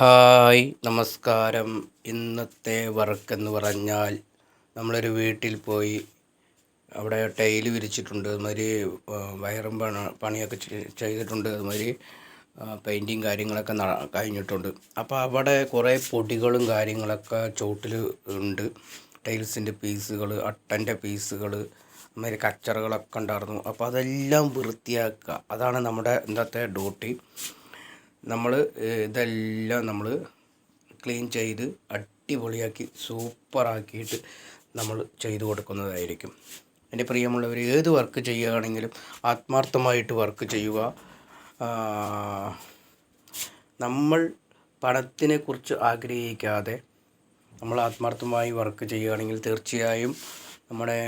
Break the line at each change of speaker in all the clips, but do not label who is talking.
Hi നമസ്കാരം. ഇന്നത്തെ work എന്ന് പറഞ്ഞാൽ നമ്മളൊരു വീട്ടിൽ പോയി അവിടെ ടൈൽ വിരിച്ചിട്ടുണ്ട്. അതുമാതിരി വയറും പണ പണിയൊക്കെ ചെയ്തിട്ടുണ്ട്. അതുമാതിരി പെയിന്റിങ് കാര്യങ്ങളൊക്കെ കഴിഞ്ഞിട്ടുണ്ട്. അപ്പോൾ അവിടെ കുറേ പൊടികളും കാര്യങ്ങളൊക്കെ ചോട്ടിൽ ഉണ്ട്. ടൈൽസിന്റെ പീസുകൾ അട്ടന്റെ പീസുകൾ അതുമാതിരി കച്ചറകളൊക്കെ ഉണ്ടായിരുന്നു. അപ്പോൾ അതെല്ലാം വൃത്തിയാക്കുക. അതാണ് നമ്മുടെ ഇന്നത്തെ ഡ്യൂട്ടി. നമ്മൾ ഇതെല്ലാം നമ്മൾ ക്ലീൻ ചെയ്ത് അടിപൊളിയാക്കി സൂപ്പറാക്കിയിട്ട് നമ്മൾ ചെയ്തു കൊടുക്കുന്നതായിരിക്കും. എന്റെ പ്രിയമുള്ളവർ ഏത് വർക്ക് ചെയ്യുകയാണെങ്കിലും ആത്മാർത്ഥമായിട്ട് വർക്ക് ചെയ്യുക. നമ്മൾ പണത്തിനെ കുറിച്ച് ആഗ്രഹിക്കാതെ നമ്മൾ ആത്മാർത്ഥമായി വർക്ക് ചെയ്യുകയാണെങ്കിൽ തീർച്ചയായും നമ്മുടെ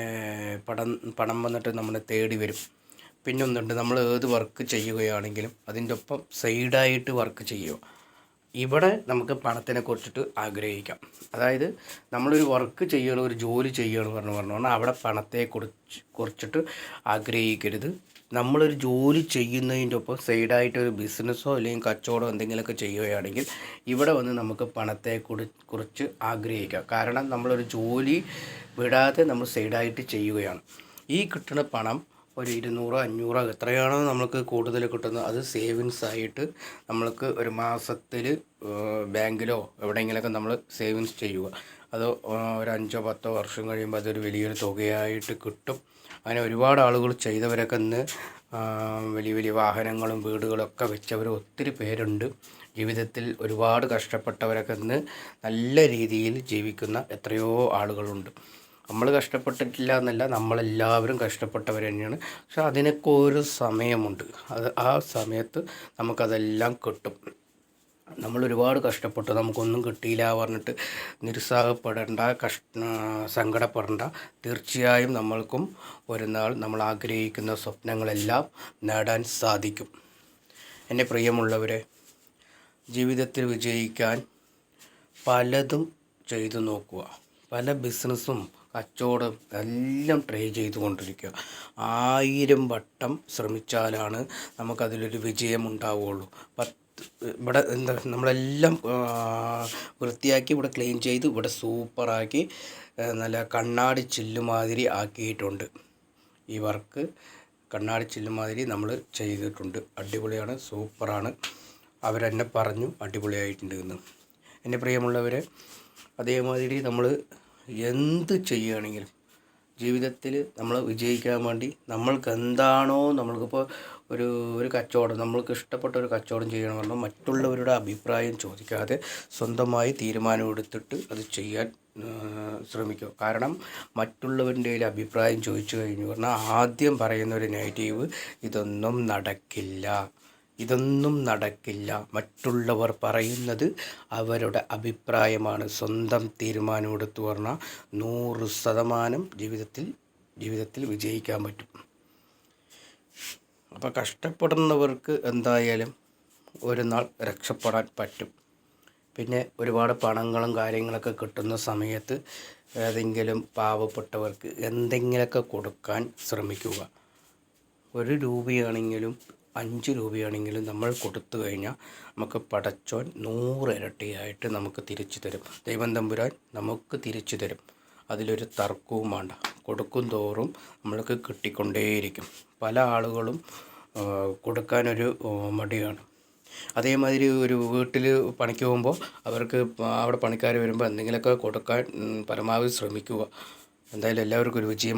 പണം പണം വന്നിട്ട് നമ്മളെ തേടി വരും. പിന്നെ ഒന്നുണ്ട് നമ്മൾ ഏത് വർക്ക് ചെയ്യുകയാണെങ്കിലും അതിന്റെ ഒപ്പം സൈഡായിട്ട് വർക്ക് ചെയ്യുക. ഇവിടെ നമുക്ക് പണത്തിനെ കുറിച്ചിട്ട് ആഗ്രഹിക്കാം. അതായത് നമ്മളൊരു വർക്ക് ചെയ്യണം ഒരു ജോലി ചെയ്യണം എന്ന് പറഞ്ഞു പറഞ്ഞാൽ അവിടെ പണത്തെ കുറിച്ച് കുറിച്ചിട്ട് ആഗ്രഹിക്കരുത്. നമ്മളൊരു ജോലി ചെയ്യുന്നതിന്റെ ഒപ്പം സൈഡായിട്ട് ഒരു ബിസിനസ്സോ അല്ലെങ്കിൽ കച്ചവടമോ എന്തെങ്കിലുമൊക്കെ ചെയ്യുകയാണെങ്കിൽ ഇവിടെ വന്ന് നമുക്ക് പണത്തെ കുറിച്ച് ആഗ്രഹിക്കാം. കാരണം നമ്മളൊരു ജോലി വിടാതെ നമ്മൾ സൈഡായിട്ട് ചെയ്യുകയാണ്. ഈ കിട്ടുന്ന പണം ഒരു ഇരുന്നൂറോ അഞ്ഞൂറോ എത്രയാണോ നമുക്ക് കൂടുതൽ കിട്ടുന്നത് അത് സേവിങ്സ് ആയിട്ട് നമ്മൾക്ക് ഒരു മാസത്തിൽ ബാങ്കിലോ എവിടെയെങ്കിലുമൊക്കെ നമ്മൾ സേവിങ്സ് ചെയ്യുക. അത് ഒരു അഞ്ചോ പത്തോ വർഷം കഴിയുമ്പോൾ അതൊരു വലിയൊരു തുകയായിട്ട് കിട്ടും. അങ്ങനെ ഒരുപാട് ആളുകൾ ചെയ്തവരൊക്കെ ഇന്ന് വലിയ വലിയ വാഹനങ്ങളും വീടുകളൊക്കെ വെച്ചവർ ഒത്തിരി പേരുണ്ട്. ജീവിതത്തിൽ ഒരുപാട് കഷ്ടപ്പെട്ടവരൊക്കെ ഇന്ന് നല്ല രീതിയിൽ ജീവിക്കുന്ന എത്രയോ ആളുകളുണ്ട്. നമ്മൾ കഷ്ടപ്പെട്ടിട്ടില്ല എന്നല്ല നമ്മളെല്ലാവരും കഷ്ടപ്പെട്ടവർ തന്നെയാണ്. പക്ഷെ അതിനൊക്കെ ഒരു സമയമുണ്ട്. അത് ആ സമയത്ത് നമുക്കതെല്ലാം കിട്ടും. നമ്മൾ ഒരുപാട് കഷ്ടപ്പെട്ടു. നമുക്കൊന്നും കിട്ടിയില്ല പറഞ്ഞിട്ട് നിരുത്സാഹപ്പെടേണ്ട കഷ് സങ്കടപ്പെടേണ്ട. തീർച്ചയായും നമ്മൾക്കും ഒരു നാൾ നമ്മൾ ആഗ്രഹിക്കുന്ന സ്വപ്നങ്ങളെല്ലാം നേടാൻ സാധിക്കും. എന്റെ പ്രിയമുള്ളവരെ ജീവിതത്തിൽ വിജയിക്കാൻ പലതും ചെയ്തു നോക്കുക. പല ബിസിനസ്സും കച്ചവടം എല്ലാം ട്രൈ ചെയ്തുകൊണ്ടിരിക്കുക. ആയിരം വട്ടം ശ്രമിച്ചാലാണ് നമുക്കതിലൊരു വിജയം ഉണ്ടാവുകയുള്ളൂ പത്ത് ഇവിടെ എന്താ നമ്മളെല്ലാം വൃത്തിയാക്കി ഇവിടെ ക്ലീൻ ചെയ്ത് ഇവിടെ സൂപ്പറാക്കി നല്ല കണ്ണാടി ചില്ലുമാതിരി ആക്കിയിട്ടുണ്ട്. ഈ വർക്ക് കണ്ണാടി ചില്ലുമാതിരി നമ്മൾ ചെയ്തിട്ടുണ്ട്. അടിപൊളിയാണ് സൂപ്പറാണ്. അവരെന്നെ പറഞ്ഞു അടിപൊളിയായിട്ടുണ്ട് എന്ന്. എന്റെ പ്രിയമുള്ളവരെ അതേമാതിരി നമ്മൾ എന്ത് ചെയ്യുകയാണെങ്കിലും ജീവിതത്തിൽ നമ്മൾ വിജയിക്കാൻ വേണ്ടി നമ്മൾക്ക് എന്താണോ നമ്മൾക്കിപ്പോൾ ഒരു ഒരു കച്ചവടം നമ്മൾക്ക് ഇഷ്ടപ്പെട്ട ഒരു കച്ചവടം ചെയ്യണം മറ്റുള്ളവരുടെ അഭിപ്രായം ചോദിക്കാതെ സ്വന്തമായി തീരുമാനമെടുത്തിട്ട് അത് ചെയ്യാൻ ശ്രമിക്കുക. കാരണം മറ്റുള്ളവരുടെ അഭിപ്രായം ചോദിച്ചു കഴിഞ്ഞു പറഞ്ഞാൽ ആദ്യം പറയുന്ന ഒരു നെഗറ്റീവ് ഇതൊന്നും നടക്കില്ല. ഇതൊന്നും നടക്കില്ല. മറ്റുള്ളവർ പറയുന്നത് അവരുടെ അഭിപ്രായമാണ്. സ്വന്തം തീരുമാനം എടുത്തു പറഞ്ഞാൽ നൂറ് ശതമാനം ജീവിതത്തിൽ ജീവിതത്തിൽ വിജയിക്കാൻ പറ്റും. അപ്പോൾ കഷ്ടപ്പെടുന്നവർക്ക് എന്തായാലും ഒരു നാൾ രക്ഷപ്പെടാൻ പറ്റും. പിന്നെ ഒരുപാട് പണങ്ങളും കാര്യങ്ങളൊക്കെ കിട്ടുന്ന സമയത്ത് ഏതെങ്കിലും പാവപ്പെട്ടവർക്ക് എന്തെങ്കിലുമൊക്കെ കൊടുക്കാൻ ശ്രമിക്കുക. ഒരു രൂപയാണെങ്കിലും അഞ്ച് രൂപയാണെങ്കിലും നമ്മൾ കൊടുത്തു കഴിഞ്ഞാൽ നമുക്ക് പടച്ചോൻ നൂറ് ഇരട്ടിയായിട്ട് നമുക്ക് തിരിച്ചു തരും. ദൈവം തമ്പുരാൻ നമുക്ക് തിരിച്ചു തരും. അതിലൊരു തർക്കവും വേണ്ട. കൊടുക്കും തോറും നമ്മൾക്ക് കിട്ടിക്കൊണ്ടേയിരിക്കും. പല ആളുകളും കൊടുക്കാനൊരു മടിയാണ്. അതേമാതിരി ഒരു വീട്ടിൽ പണിക്ക് പോകുമ്പോൾ അവർക്ക് അവിടെ പണിക്കാർ വരുമ്പോൾ എന്തെങ്കിലുമൊക്കെ കൊടുക്കാൻ പരമാവധി ശ്രമിക്കുക. എന്തായാലും എല്ലാവർക്കും ഒരു വിജയം